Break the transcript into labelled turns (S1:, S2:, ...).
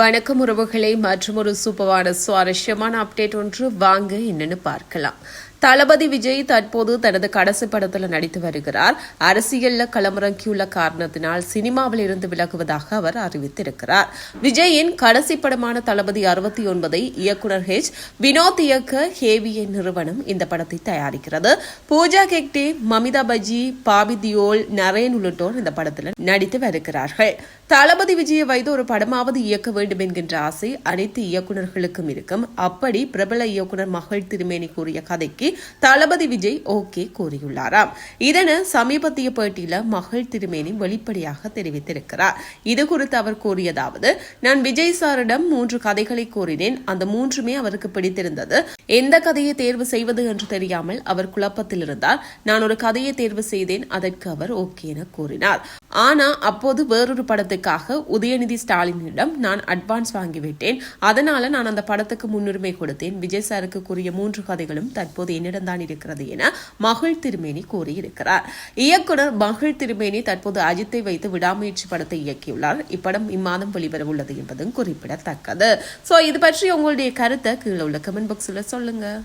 S1: வணக்கம் உறவுகளை மற்றும் ஒரு சூப்பரான சுவாரஸ்யமான அப்டேட் ஒன்று வாங்க என்னன்னு பார்க்கலாம். தளபதி விஜய் தற்போது தனது கடைசி படத்துல நடித்து வருகிறார். அரசியல்ல களமிறங்கியுள்ள காரணத்தினால் சினிமாவில் இருந்து விலகுவதாக அவர் அறிவித்திருக்கிறார். விஜயின் கடைசி படமான தளபதி அறுபத்தி ஒன்பதை இயக்குனர் ஹெச் வினோத் இயக்க ஹேவிஏ நிறுவனம் இந்த படத்தை தயாரிக்கிறது. பூஜா கெக்டே மமிதா பஜி பாபி தியோல் நரேன் உள்ளிட்டோர் இந்த படத்தில் நடித்து வருகிறார்கள். தளபதி விஜயை வைத்து ஒரு படமாவது இயக்க வேண்டும் என்கின்ற ஆசை அனைத்து இயக்குநர்களுக்கும் இருக்கும். அப்படி பிரபல இயக்குனர் மகள் திருமேனி கூறிய கதைக்கு தளபதி விஜய் ஓகே கூறியுள்ளாராம். இதென சமீபத்திய பேட்டியில மகள் திருமேனி வெளிப்படையாக தெரிவித்திருக்கிறார். இது குறித்து அவர் கூறியதாவது நான் விஜய் சாரிடம் மூன்று கதைகளை கூறினேன். அந்த மூன்றுமே அவருக்கு பிடித்திருந்தது. எந்த கதையை தேர்வு செய்வது என்று தெரியாமல் அவர் குழப்பத்தில் இருந்தார். நான் ஒரு கதையை தேர்வு செய்தேன். அதற்கு அவர் ஓகே என கூறினார். ஆனால் அப்போது வேறொரு படத்துக்காக உதயநிதி ஸ்டாலினிடம் நான் அட்வான்ஸ் வாங்கிவிட்டேன். அதனால நான் அந்த படத்துக்கு முன்னுரிமை கொடுத்தேன். விஜய் சாருக்கு கூறிய மூன்று கதைகளும் தற்போது என்னிடம் தான் இருக்கிறது என மகிழ் திருமேனி கூறியிருக்கிறார். இயக்குனர் மகிழ் திருமேனி தற்போது அஜித்தை வைத்து விடாமுயற்சி படத்தை இயக்கியுள்ளார். இப்படம் இம்மாதம் வெளிவர உள்ளது என்பதும் குறிப்பிடத்தக்கது. ஸோ இது பற்றி உங்களுடைய கருத்தை கீழே உள்ள கமெண்ட் பாக்ஸில் சொல்லுங்கள்